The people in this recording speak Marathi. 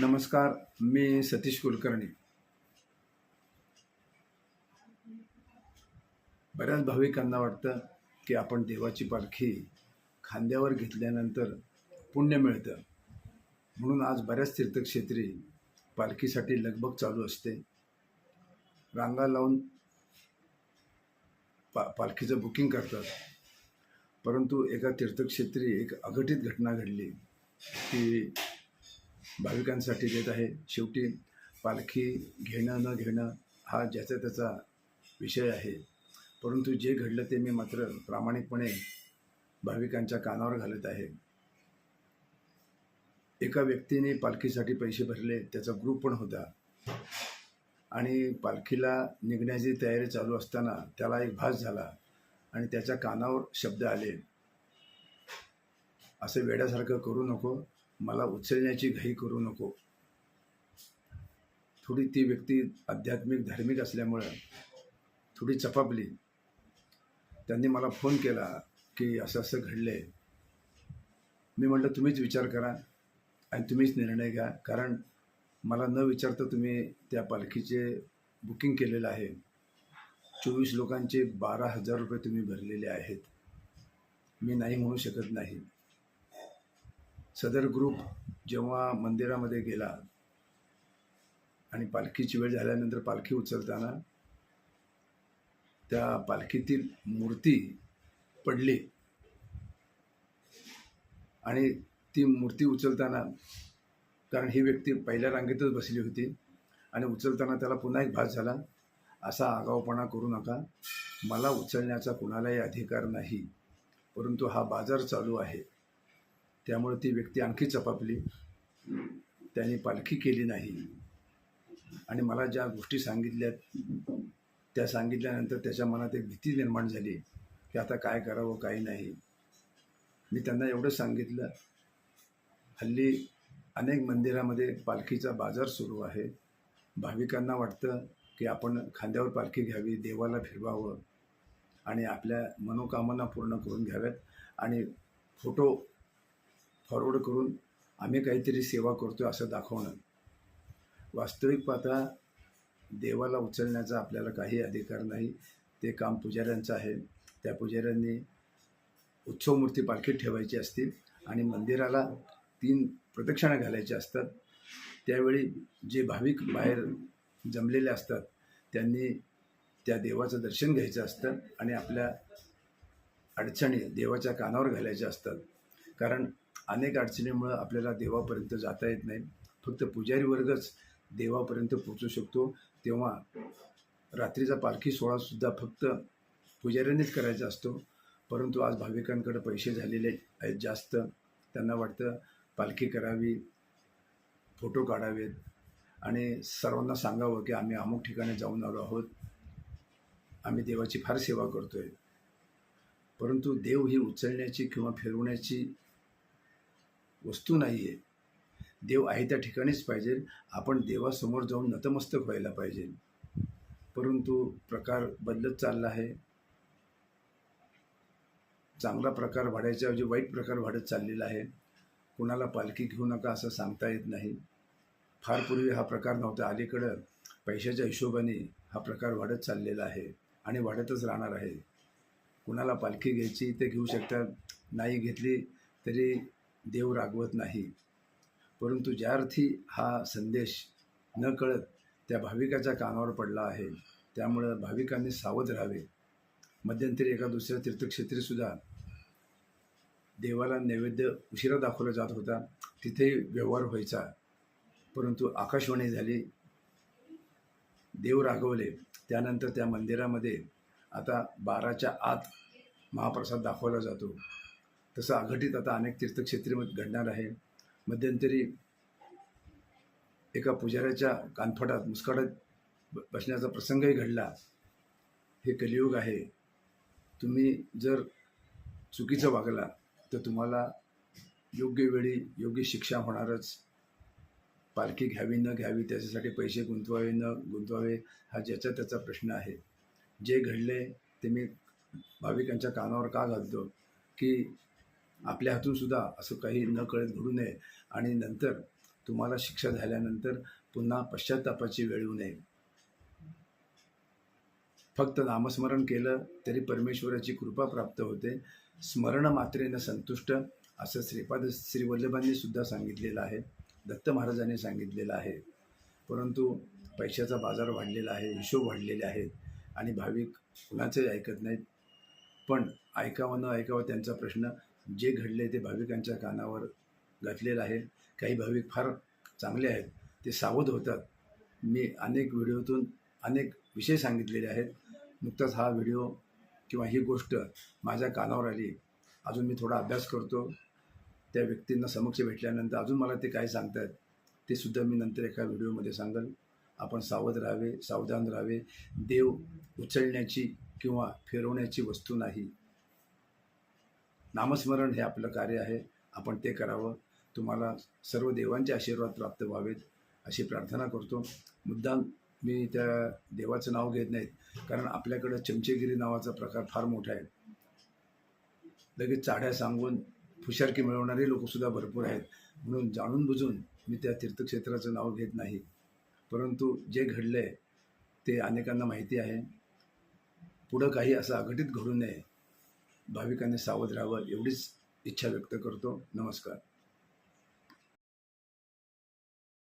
नमस्कार मी सतीश कुलकर्णी. बऱ्याच भाविकांना वाटतं की आपण देवाची पालखी खांद्यावर घेतल्यानंतर पुण्य मिळतं. म्हणून आज बऱ्याच तीर्थक्षेत्री पालखीसाठी लगबग चालू असते. रांगा लावून पा पालखीचं बुकिंग करतात. परंतु एका तीर्थक्षेत्री एक अघटित घटना घडली की भाविकांसाठी देत आहे. शेवटी पालखी घेणं न घेणं हा ज्याचा त्याचा विषय आहे. परंतु जे घडलं ते मी मात्र प्रामाणिकपणे भाविकांच्या कानावर घालत आहे. एका व्यक्तीने पालखीसाठी पैसे भरले त्याचा ग्रुप पण होता. आणि पालखीला निघण्याची तयारी चालू असताना त्याला एक भास झाला आणि त्याच्या कानावर शब्द आले. असं वेड्यासारखं करू नको. मला उचलण्याची घाई करू नको. थोडी ती व्यक्ती आध्यात्मिक धार्मिक असल्यामुळं थोडी चपापली. त्यांनी मला फोन केला की असं असं घडलं आहे मी म्हटलं तुम्हीच विचार करा आणि तुम्हीच निर्णय घ्या. कारण मला न विचारता तुम्ही त्या पालखीचे बुकिंग केलेलं आहे. चोवीस लोकांचे बारा हजार रुपये तुम्ही भरलेले आहेत. मी नाही म्हणू शकत नाही. सदर ग्रुप जेव्हा मंदिरामध्ये गेला आणि पालखीची वेळ झाल्यानंतर पालखी उचलताना त्या पालखीतील मूर्ती पडली आणि ती मूर्ती उचलताना कारण ही व्यक्ती पहिल्या रांगेतच बसली होती आणि उचलताना त्याला पुन्हा एक भास झाला असा आगाऊपणा करू नका. मला उचलण्याचा कुणालाही अधिकार नाही परंतु हा बाजार चालू आहे. त्यामुळे ती व्यक्ती आणखी चपापली. त्याने पालखी केली नाही. आणि मला ज्या गोष्टी सांगितल्या त्या सांगितल्यानंतर त्याच्या मनात एक भीती निर्माण झाली की आता काय करावं काही नाही. मी त्यांना एवढं सांगितलं हल्ली अनेक मंदिरामध्ये पालखीचा बाजार सुरू आहे. भाविकांना वाटतं की आपण खांद्यावर पालखी घ्यावी देवाला फिरवावं आणि आपल्या मनोकामना पूर्ण करून घ्याव्यात. आणि फोटो फॉरवर्ड करून आम्ही काहीतरी सेवा करतो असं दाखवणं. वास्तविक पाहता देवाला उचलण्याचा आपल्याला काही अधिकार नाही. ते काम पुजाऱ्यांचं आहे. त्या पुजाऱ्यांनी उत्सवमूर्ती पालखीत ठेवायची असतील आणि मंदिराला तीन प्रदक्षिणा घालायच्या असतात. त्यावेळी जे भाविक बाहेर जमलेले असतात त्यांनी त्या देवाचं दर्शन घ्यायचं असतं आणि आपल्या अडचणी देवाच्या कानावर घालायच्या असतात. कारण अनेक अडचणीमुळं आपल्याला देवापर्यंत जाता येत नाही. फक्त पुजारी वर्गच देवापर्यंत पोचू शकतो. तेव्हा रात्रीचा पालखी सोहळासुद्धा फक्त पुजाऱ्यांनीच करायचा असतो. परंतु आज भाविकांकडे पैसे झालेले आहेत जास्त. त्यांना वाटतं पालखी करावी फोटो काढावेत आणि सर्वांना सांगावं की आम्ही अमुक ठिकाणी जाऊन आलो आहोत. आम्ही देवाची फार सेवा करतो आहे परंतु देव ही उचलण्याची किंवा फिरवण्याची वस्तू नाही आहे देव आहे त्या ठिकाणीच पाहिजे. आपण देवासमोर जाऊन नतमस्तक व्हायला पाहिजे. परंतु प्रकार बदलत चालला आहे. चांगला प्रकार वाढायच्या ऐवजी वाईट प्रकार वाढत चाललेला आहे. कुणाला पालखी घेऊ नका असं सांगता येत नाही. फार पूर्वी हा प्रकार नव्हता. अलीकडं पैशाच्या हिशोबाने हा प्रकार वाढत चाललेला आहे आणि वाढतच राहणार आहे. कुणाला पालखी घ्यायची ते घेऊ शकतात. नाही घेतली तरी देव रागवत नाही. परंतु ज्या अर्थी हा संदेश न कळत त्या भाविकाच्या कानावर पडला आहे त्यामुळं भाविकांनी सावध राहावे. मध्यंतरी एका दुसऱ्या तीर्थक्षेत्रीसुद्धा देवाला नैवेद्य उशिरा दाखवला जात होता. तिथेही व्यवहार व्हायचा. परंतु आकाशवाणी झाली देव रागवले. त्यानंतर त्या मंदिरामध्ये आता बाराच्या आत महाप्रसाद दाखवला जातो. तसं अघटित आता अनेक तीर्थक्षेत्रीमध्ये घडणार आहे. मध्यंतरी एका पुजाऱ्याच्या कानफटात मुस्काटात ब- बसण्याचा प्रसंगही घडला. हे कलियुग आहे. तुम्ही जर चुकीचं वागला तर तुम्हाला योग्य वेळी योग्य शिक्षा होणारच. पालखी घ्यावी न घ्यावी त्याच्यासाठी पैसे गुंतवावे न गुंतवावे हा ज्याचा त्याचा प्रश्न आहे. जे घडले ते मी भाविकांच्या कानावर का घालतो? की आपल्या हातून सुद्धा असं काही न कळत घडू नये. आणि नंतर तुम्हाला शिक्षा झाल्यानंतर पुन्हा पश्चातापाची वेळ येऊ नये. फक्त नामस्मरण केलं तरी परमेश्वराची कृपा प्राप्त होते. स्मरण मात्रेनं संतुष्ट असं श्रीपाद श्रीवल्लभांनी सुद्धा सांगितलेलं आहे. दत्त महाराजांनी सांगितलेलं आहे. परंतु पैशाचा बाजार वाढलेला आहे हिशोब वाढलेले आहेत आणि भाविक कुणाचंही ऐकत नाहीत. पण ऐकावं न ऐकावं त्यांचा प्रश्न जे घडले ते भाविकांच्या कानावर घातलेलं आहे. काही भाविक फार चांगले आहेत. ते सावध होतात. मी अनेक व्हिडिओतून अनेक विषय सांगितलेले आहेत. नुकताच हा व्हिडिओ किंवा ही गोष्ट माझ्या कानावर आली. अजून मी थोडा अभ्यास करतो. त्या व्यक्तींना समक्ष भेटल्यानंतर अजून मला ते काय सांगतात ते सुद्धा मी नंतर एका व्हिडिओमध्ये सांगेल. आपण सावध राहावे सावधान राहावे. देव उचलण्याची किंवा फिरवण्याची वस्तू नाही. नामस्मरण हे आपलं कार्य आहे. आपण ते करावं. तुम्हाला सर्व देवांचे आशीर्वाद प्राप्त व्हावेत अशी प्रार्थना करतो. मुद्दाम मी त्या देवाचं नाव घेत नाहीत कारण आपल्याकडं चमचेगिरी नावाचा प्रकार फार मोठा आहे. लगेच चाड्या सांगून फुशारकी मिळवणारे लोकसुद्धा भरपूर आहेत. म्हणून जाणून बुजून मी त्या तीर्थक्षेत्राचं नाव घेत नाही. परंतु जे घडलं आहे ते अनेकांना माहिती आहे. पुढं काही असं अघटित घडू नये. भाविकांनी सावध राहावं एवढीच इच्छा व्यक्त करतो. नमस्कार.